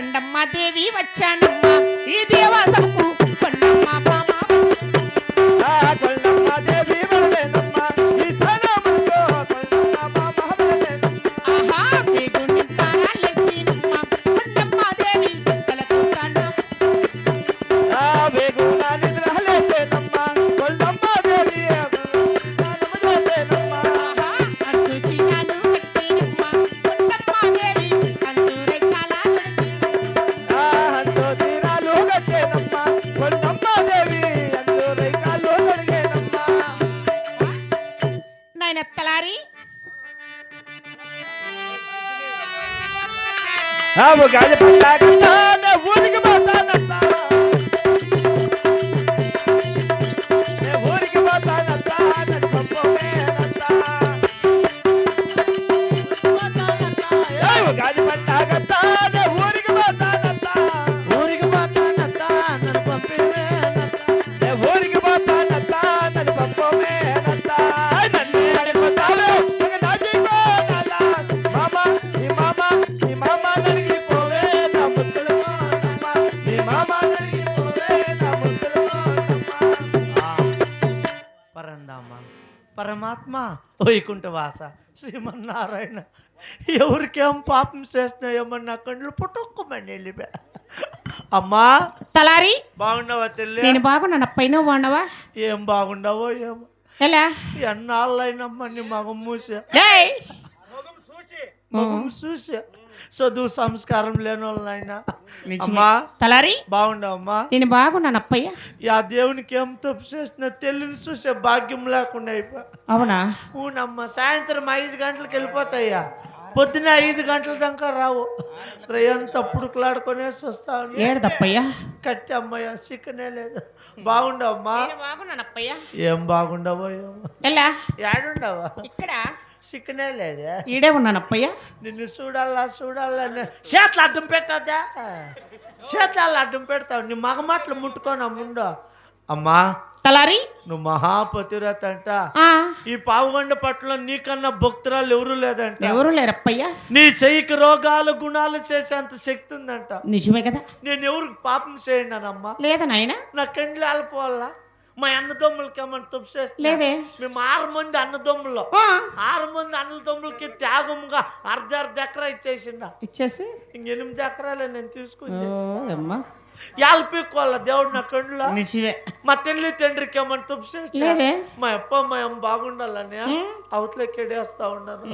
కొండమ్మ దేవి వచ్చానమ్మా ఈ దేవాసం ಅವಗಾದ ಪಟ್ಟಾಗುತ್ತಾ ఆత్మ. వైకుంఠవాస. శ్రీమన్నారాయణ ఎవరికేం పాపం చేస్తున్నా ఏమన్నా కండ్లు పుట్టుక్కుమని వెళ్ళిపోయా అమ్మా! తలారి! బాగున్నావా తల్లి? నేను బాగున్నాను పైన బాగున్నావా? ఏం బాగుండవో ఏమో. ఎలా? ఎన్నాళ్ళైనమ్మా నీ మగం మూసా. చూసా చదువు సంస్కారం లేని వాళ్ళైనా. అమ్మా తలారి? బాగుండవమ్మా. నేను బాగున్నాను అప్పయ్య. ఆ దేవునికి ఏం తప్పు చేసిన తెల్లిని చూసే భాగ్యం లేకుండా అయిపోయా. అవునా? ఊనమ్మా సాయంత్రం ఐదు గంటలకు వెళ్ళిపోతాయ్యా. పొద్దున ఐదు గంటల దాకా రావు. రేయంత పుడుకులాడుకునేసి వస్తా ఏడదప్పయ్య కట్టి అమ్మయ్య సిక్కనే లేదు. బాగుండవమ్మా. నేను బాగున్నాను అప్పయ్య. ఏం బాగుండవో ఏమో. ఎలా ఏడుండవా ఇక్కడ. సిక్కనే లేదే. ఈడే ఉన్నాను అప్పయ్య. నిన్ను చూడాలా చూడాలా చేతులు అడ్డం పెట్టదా చేతులు అడ్డం పెడతావు. నీ మగ మాటలు ముట్టుకోనా ముందు? అమ్మా తలారి? నువ్వు మహాపతిరత అంట. ఈ పావుగండ పట్ల నీకన్నా భక్తురాలు ఎవరు లేదంట. ఎవరు లేరప్పయ్య నీ చెయ్యికి రోగాలు గుణాలు చేసేంత శక్తి ఉందంట. నిజమే కదా. నేను ఎవరికి పాపం చేయన్నానమ్మా లేదా నాయన? నా కండ్లు ఆలిపోవాలా మా అన్నదమ్ములకి ఏమన్నా తప్పు చేస్తా? మేము ఆరు మంది అన్నదమ్ములు ఆ, ఆరు మంది అన్నదమ్ములకి త్యాగంగా అర్ధ అర్ధ ఎకరా ఇచ్చేసిండ? ఇచ్చేసి? ఇంక ఎనిమిది ఎకరాలే నేను తీసుకుంది. యాల్పీకోవాల దేవుడు నా కండ్లో నిజమే. మా తల్లి తండ్రికి ఏమన్నా తప్పు చేస్తా? మా అప్ప మా అమ్మ బాగుండాలని అవతలకి ఎడేస్తా ఉన్నాను.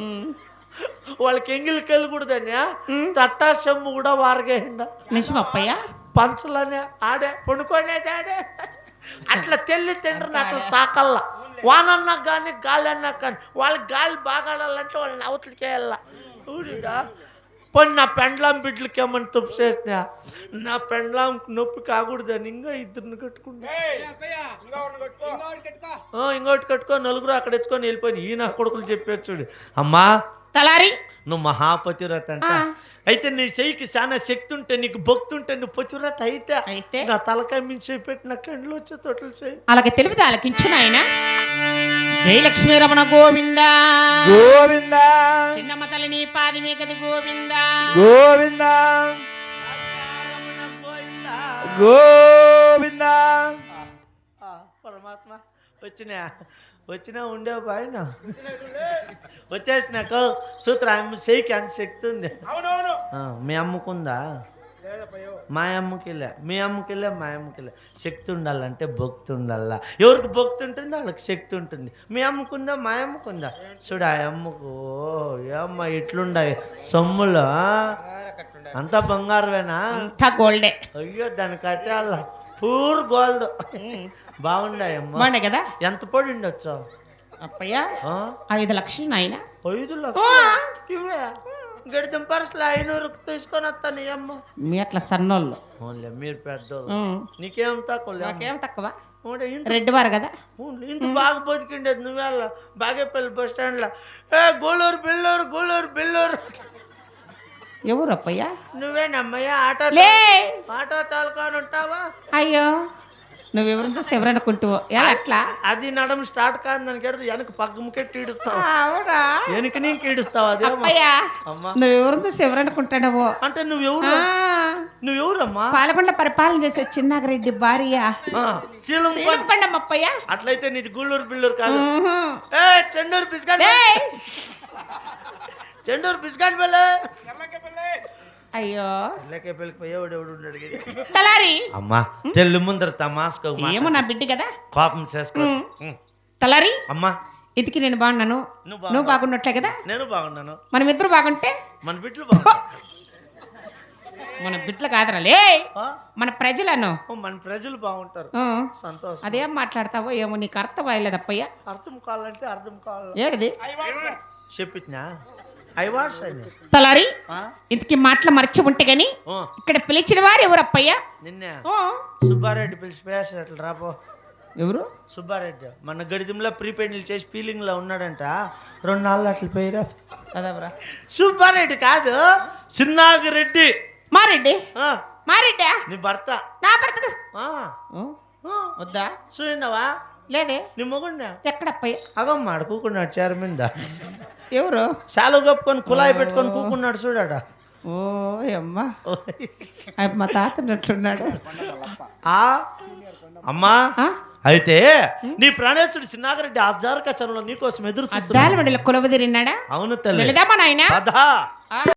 వాళ్ళకి ఎంగిలికి వెళ్ళకూడదని ఉమ్. తట్టా చెమ్ము కూడా వారగేయండ నిజం అప్పయ్య పంచలనే ఆడే పండుకోనేది ఆడే. అట్లా తెల్లి తండ్రిని అట్లా సాకల్లా. వానన్నా కానీ గాలి అన్నా కానీ వాళ్ళకి గాలి బాగా ఆడాలంటే వాళ్ళని అవతలికి వెళ్ళా. ఊరిడా పోనీ నా పెండ్లాం బిడ్డలకి ఏమన్నా తప్పు చేసినా? నా పెండ్లాం నొప్పి కాకూడదని ఇంకా ఇద్దరిని కట్టుకుంటా. ఆ, ఇంకోటి కట్టుకో నలుగురు అక్కడ ఎత్తుకొని వెళ్ళిపోయి ఈ నా కొడుకులు చెప్పేది చూడు. అమ్మా. తలారి. నువ్వు మహాపతిరత అంట. అయితే నీ చెయ్యికి చాలా శక్తి ఉంటే నీకు భక్తి ఉంటే నువ్వు పతివ్రత అయితే అయితే నా తలకాయ మించి పెట్టిన కండ్లు వచ్చే తొట్టలు చేయి అలాగే తెలివితే ఆలకించు నాయన. జయలక్ష్మీ రమణ గోవింద. గోవింద. చిన్నమ్మ తల్లి నీ పాది మీ గది గోవింద. గోవింద. గోవింద పరమాత్మ వచ్చినా వచ్చినా ఉండే బాయన వచ్చేసినాక సూత్ర చేయికి అంత శక్తి ఉంది? మీ అమ్మకుందా? మా అమ్మకిలే మీ అమ్మకిలే మా అమ్మకిలే శక్తి ఉండాలంటే భక్తి ఉండాలా? ఎవరికి భక్తి ఉంటుంది వాళ్ళకి శక్తి ఉంటుంది. మీ అమ్మకుందా మా అమ్మకుందా? చూడు ఆ అమ్మకు ఓ, ఏ అమ్మ ఇట్లుండాయి సొమ్ములు? అంతా బంగారమేనా అంతా గోల్డే. అయ్యో దానికైతే వాళ్ళ పూర్ గోల్డ్. బాగుండాయమ్మ బాగుండే కదా? ఎంత పొడి ఉండొచ్చు అప్పయ్య? ఐదు లక్షలు నాయన. ఐదు లక్షలు? గడితం పర్సులు ఐనూరు తీసుకొని వస్తాను అమ్మ. మీ అట్లా సన్నోళ్ళు. ఓన్లే మీరు పెద్దోళ్ళు. ఉమ్. నీకేం తక్కువ నాకేం తక్కువ? ఓన్లే ఇంత రెడ్ వారు కదా? ఇంత బాగా బతికిండేది నువ్వేళ్ళ బాగేపల్లి బస్ స్టాండ్లో? ఏ గోళూరు బిల్లూరు గోళూరు బిల్లూరు ఎవరు అప్పయ్య నువ్వేనమ్మయ్య ఆటో లే! ఆటో తాలూకాని ఉంటావా? అయ్యో నువ్వు ఎవరిని చూసి ఎవరనుకుంటావో ఎలా అట్లా? అది నడమ స్టార్ట్ కాదు ఎడదు వెనక పగ్గముకెట్టి ఈడుస్తావు. అవునా? వెనక నీకు ఈడుస్తావు అదే? అప్పయ్య నువ్వు చూసి ఎవరనుకుంటాడవో అంటే నువ్వెవరు? నువ్వెవరమ్మా? పాలకొండ పరిపాలన చేసే చిన్నాగరెడ్డి భార్య. శీలంకొండం అప్పయ్య అట్లయితే నీది గుళ్ళూరు బిల్లూరు కాదు. ఏ చెండూరు బిస్కాట్! చెండూరు బిస్కాట్ వెళ్ళే అయ్యో. గిరి. తలారి. అమ్మా తెల్లు ముందర తమాస్కో ఏమో నా బిడ్డ కదా? కోపం చేసుకో. తలారి అమ్మా. ఇదికి నేను బాగున్నాను. నువ్వు బాగున్నట్లే కదా? నేను బాగున్నాను. మనం ఇద్దరు బాగుంటే? మన బిడ్డలు బాగున్నారు మన బిడ్డలు కాదురా లే. ఆ? మన ప్రజలను. ఓ, మన ప్రజలు బాగుంటారు. సంతోషం. అదేం మాట్లాడతావో ఏమో నీకు అర్థం అయ్యలేదు అప్పయ్య అర్థం కావాలంటే అర్థం కావాలి. ఏడిది చెప్పినా తలారి? ఇంతకీ మాటలు మర్చి ఉంటే గాని ఇక్కడ పిలిచిన వారు ఎవరు అప్పయ్య నిన్నే సుబ్బారెడ్డి పిలిచి రాపో ఎవరు? సుబ్బారెడ్డి. మన గడిదంలో ప్రీపెయిడ్లు చేసి ఫీలింగ్లో ఉన్నాడంట. రెండు నాలుగు అట్లా పోయిరా కదవరా సుబ్బారెడ్డి కాదు సిన్నాగిరెడ్డి మారెడ్డి? మారెడ్డా? నీ భర్త. నా భర్త వద్దా? చూడండివా లేదే. నీ మొగుడినా ఎక్కడప్పయ్య? అగమ్మ ఆడ కూకున్నాడు చైర్ మీద ఎవరు? శాలువ కప్పుకొని కుళాయి పెట్టుకొని కూకున్నాడు చూడాడ. ఓ అమ్మా మా తాత ఉన్నట్లున్నాడు ఆ అమ్మా? అయితే నీ ప్రాణేశుడు సిన్నాగిరెడ్డి ఆజార కచనంలో నీకోసం ఎదురు చూస్తున్నాడు అద్దాల మండలి కొలవ తిరిన్నాడా? అవును తల్లి. నాయనా.